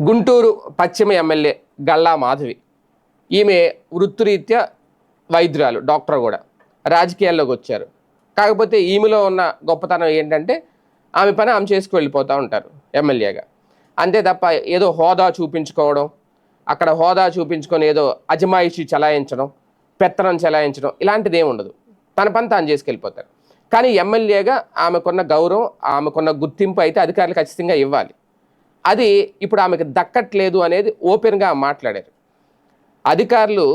గుంటూరు పశ్చిమ ఎమ్మెల్యే గల్లా మాధవి. ఈమె వృత్తిరీత్యా వైద్యురాలు డాక్టర్ కూడా. రాజకీయాల్లోకి వచ్చారు. కాకపోతే ఈమెలో ఉన్న గొప్పతనం ఏంటంటే ఆమె పని ఆమె చేసుకు వెళ్ళిపోతూ ఉంటారు ఎమ్మెల్యేగా. అంతే తప్ప ఏదో హోదా చూపించుకోవడం అక్కడ హోదా చూపించుకొని ఏదో అజమాయిషి చలాయించడం పెత్తనం చలాయించడం ఇలాంటిది ఏమి ఉండదు. తన పని తాను చేసుకెళ్ళిపోతారు. కానీ ఎమ్మెల్యేగా ఆమెకున్న గౌరవం ఆమెకున్న గుర్తింపు అయితే అధికారులు ఖచ్చితంగా ఇవ్వాలి. అది ఇప్పుడు ఆమెకు దక్కట్లేదు అనేది ఓపెన్గా మాట్లాడారు. అధికారులు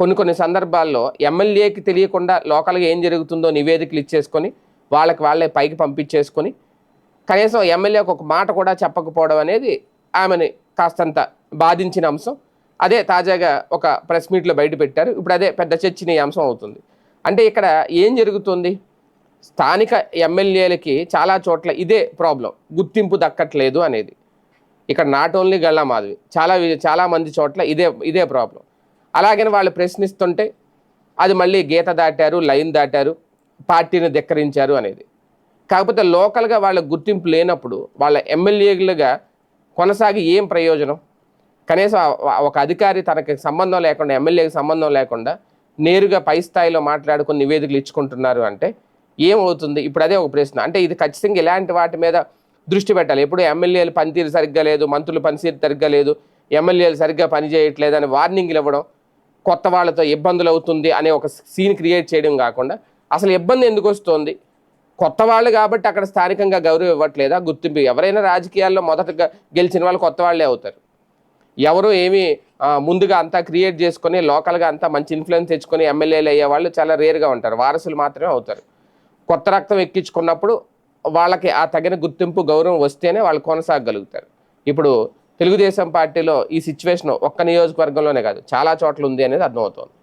కొన్ని కొన్ని సందర్భాల్లో ఎమ్మెల్యేకి తెలియకుండా లోకల్గా ఏం జరుగుతుందో నివేదికలు ఇచ్చేసుకొని వాళ్ళకి వాళ్ళే పైకి పంపించేసుకొని కనీసం ఎమ్మెల్యేకి ఒక మాట కూడా చెప్పకపోవడం అనేది ఆమెని కాస్తంత బాధించిన అంశం. అదే తాజాగా ఒక ప్రెస్ మీట్లో బయట పెట్టారు. ఇప్పుడు అదే పెద్ద చర్చనీయ అంశం అవుతుంది. అంటే ఇక్కడ ఏం జరుగుతుంది? స్థానిక ఎమ్మెల్యేలకి చాలా చోట్ల ఇదే ప్రాబ్లం. గుర్తింపు దక్కట్లేదు అనేది. ఇక్కడ నాట్ ఓన్లీ గళ్ళ మాధవి చాలా చాలా మంది చోట్ల ఇదే ఇదే ప్రాబ్లం అలాగని వాళ్ళు ప్రశ్నిస్తుంటే అది మళ్ళీ గీత దాటారు లైన్ దాటారు పార్టీని ధిక్కరించారు అనేది. కాకపోతే లోకల్గా వాళ్ళ గుర్తింపు లేనప్పుడు వాళ్ళ ఎమ్మెల్యేలుగా కొనసాగి ఏం ప్రయోజనం? కనీసం ఒక అధికారి తనకి సంబంధం లేకుండా ఎమ్మెల్యేకి సంబంధం లేకుండా నేరుగా పై స్థాయిలో మాట్లాడుకుని నివేదికలు ఇచ్చుకుంటున్నారు అంటే ఏమవుతుంది? ఇప్పుడు అదే ఒక ప్రశ్న. అంటే ఇది ఖచ్చితంగా ఇలాంటి వాటి మీద దృష్టి పెట్టాలి. ఎప్పుడు ఎమ్మెల్యేలు పనితీరు సరిగ్గా లేదు మంత్రులు పనితీరు సరిగ్గా లేదు ఎమ్మెల్యేలు సరిగ్గా పనిచేయట్లేదు అని వార్నింగ్లు ఇవ్వడం కొత్త వాళ్ళతో ఇబ్బందులు అవుతుంది అనే ఒక సీన్ క్రియేట్ చేయడం కాకుండా అసలు ఇబ్బంది ఎందుకు వస్తుంది? కొత్త వాళ్ళు కాబట్టి అక్కడ స్థానికంగా గౌరవం ఇవ్వట్లేదా? గుర్తింపు ఎవరైనా రాజకీయాల్లో మొదటగా గెలిచిన వాళ్ళు కొత్త వాళ్ళే అవుతారు. ఎవరు ఏమి ముందుగా అంతా క్రియేట్ చేసుకొని లోకల్గా అంతా మంచి ఇన్ఫ్లుయెన్స్ తెచ్చుకొని ఎమ్మెల్యేలు అయ్యే వాళ్ళు చాలా రేర్గా ఉంటారు. వారసులు మాత్రమే అవుతారు. కొత్త రక్తం ఎక్కించుకున్నప్పుడు వాళ్ళకి ఆ తగిన గుర్తింపు గౌరవం వస్తేనే వాళ్ళు కొనసాగలుగుతారు. ఇప్పుడు తెలుగుదేశం పార్టీలో ఈ సిచ్యువేషన్ ఒక్క నియోజకవర్గంలోనే కాదు చాలా చోట్ల ఉంది అనేది అర్థమవుతోంది.